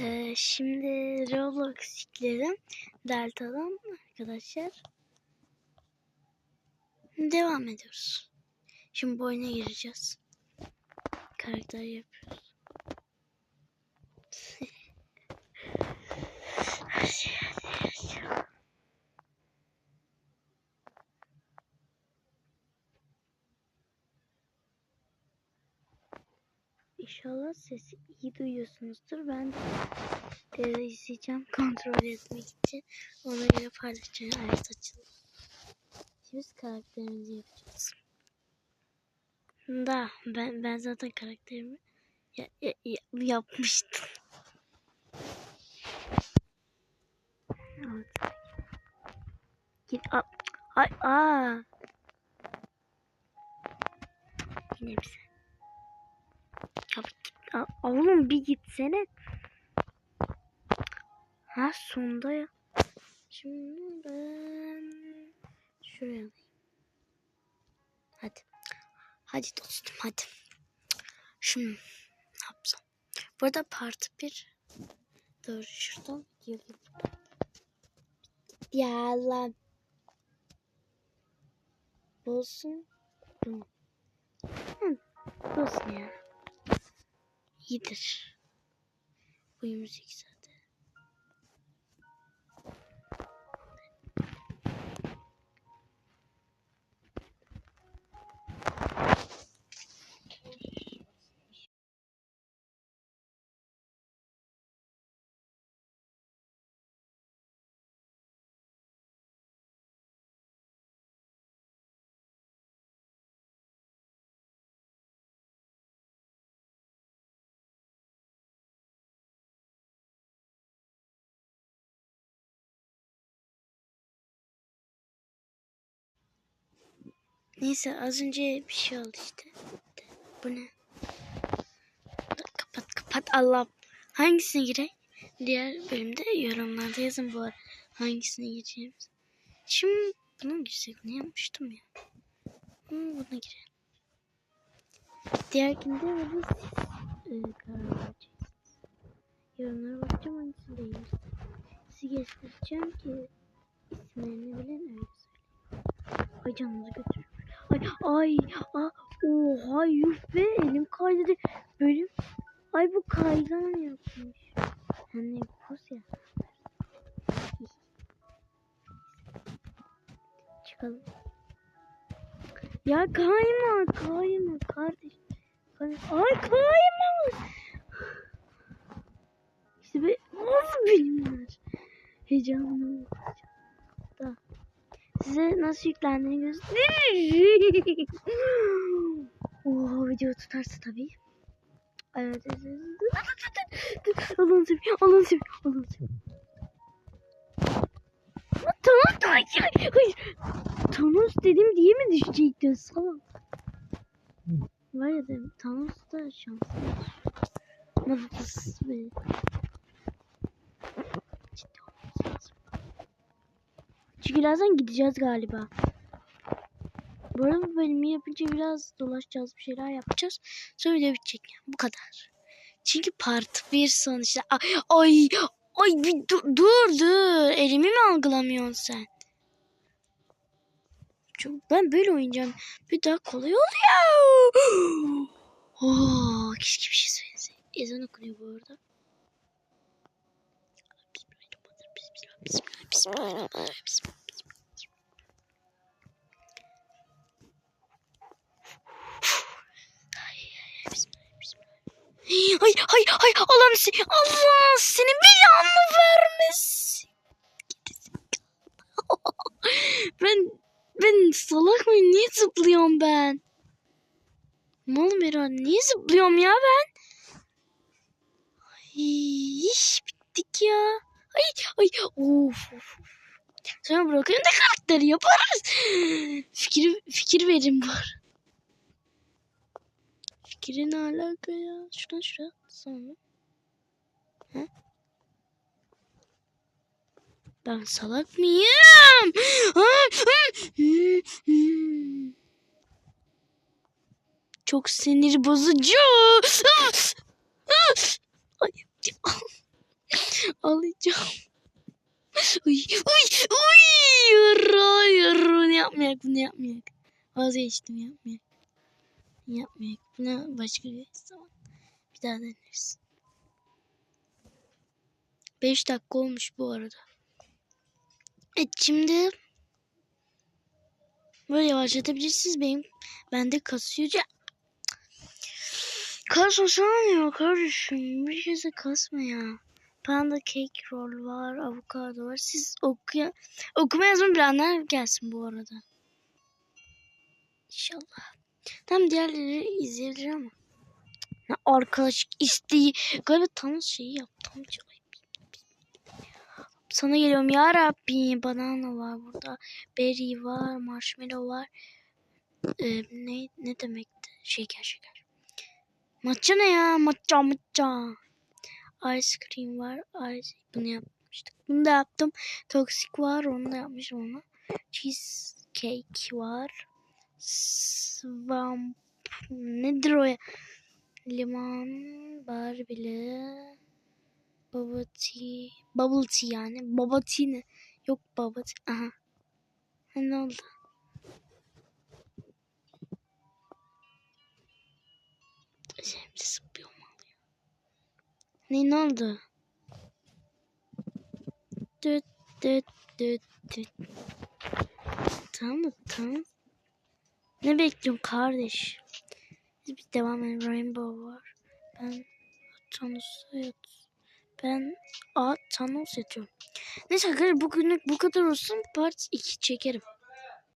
Ee, şimdi Roblox yükledim. Delta'dan arkadaşlar. Devam ediyoruz. Şimdi bu oyuna gireceğiz. Karakter yapıyoruz. İnşallah sesi iyi duyuyorsunuzdur. Ben de izleyeceğim kontrol etmek için. Ona göre paylaşacağım. Evet açıldı. Şimdi karakterimizi yapacağız. Da ben ben zaten karakterimi ya, ya- ya- yapmıştım. Evet. Git ay aa. Yine bir sen. Ya git, a- oğlum bir gitsene. Ha sonda ya. Şimdi ben şuraya. Hadi. Hadi dostum hadi. Şimdi ne yapsam? Burada part 1. Dur şuradan gidiyor. Ya lan. Olsun. Hı, olsun ya. İyidir. Bu müzik Neyse az önce bir şey oldu işte. Bu ne? Kapat kapat Allah. Hangisine gireyim? Diğer bölümde yorumlarda yazın bu arada. Hangisine gireceğimiz. Şimdi buna mı girsek? Ne yapmıştım ya? Hmm, buna girelim. Diğerkinde burada siz e, karar vereceksiniz. Yorumlara bakacağım hangisini beğenirsiniz. Sizi göstereceğim ki isimlerini bilen öyle söyleyeyim. Ay canınızı götürüyor. Ay ay a oha yuh elim kaydı. Böyle ay bu kaygan yapmış. De pus ya. Çıkalım. Ya kayma kayma kardeş. Kayma. Ay kayma. İşte be nasıl bilmiyorlar. Heyecanlı. Size nasıl yüklendiğini göstereyim. Oha video tutarsa tabii. Evet, seveyim, Allah'ını seveyim, Allah'ını seveyim. Lan Thanos da hayır. Thanos dedim diye mi düşecektin salak? Var ya dedim, Thanos da şanslı. Mıhtıs be. Birazdan gideceğiz galiba. Bu arada bu bölümü yapınca biraz dolaşacağız bir şeyler yapacağız. Sonra video bitecek. Bu kadar. Çünkü part 1 sonuçta. Ay ay, bir dur, dur dur. Elimi mi algılamıyorsun sen? Çünkü ben böyle oynayacağım. Bir daha kolay oluyor. Oh, keşke bir şey söylese. Ezan okunuyor bu arada. Bismillahirrahmanirrahim. Bismillah, bismillah, Ay ay ay Allah'ım seni Allah senin belanı vermesin. ben ben salak mıyım? Niye zıplıyorum ben? Mal Meral niye zıplıyorum ya ben? Ay, iş bittik ya. Ay ay of. of. Sonra bırakın da karakteri yaparız. Fikir fikir verin var. Fikri ne alaka ya? Şuradan şuraya sonra. Ha? Ben salak mıyım? Çok sinir bozucu. Alacağım. uy uy uy yürü yürü bunu yapmayak bunu yapmayak. Vazgeçtim yapmayak. Yapmayak. Bunu başka bir zaman. Bir daha deneriz. 5 dakika olmuş bu arada. Evet şimdi böyle yavaşlatabilirsiniz benim. Bende kasıyor. Ya- Kasmasana kardeşim. Bir şeyse kasma ya. Panda cake roll var, avokado var. Siz okuya okuma yazma bilenler gelsin bu arada. İnşallah. Tam diğerleri izleyebilir ama. Ha, arkadaş isteği. Galiba tam şeyi yaptım. Çok sana geliyorum ya Rabbi. Banana var burada. Berry var. Marshmallow var. Ee, ne, ne demekti? Şeker şeker. Matcha ne ya? Matcha matcha. Ice cream var. Ice, bunu yapmıştık. Bunu da yaptım. Toxic var. Onu da yapmışım onu. Cheesecake var. Swamp. Nedir o ya? Limon var bile. Bubble tea. Bubble tea yani. Baba tea ne? Yok baba tea. Aha. Ha, ne oldu? Şimdi ağlıyor. Ne ne oldu? Düt düt düt düt. Tamam? Tamam. Ne bekliyorsun kardeş? Biz devam edelim. Rainbow var. Ben Thanos'a yat. Ben A Thanos yatıyorum. Neyse arkadaşlar bugünlük bu kadar olsun. Part 2 çekerim.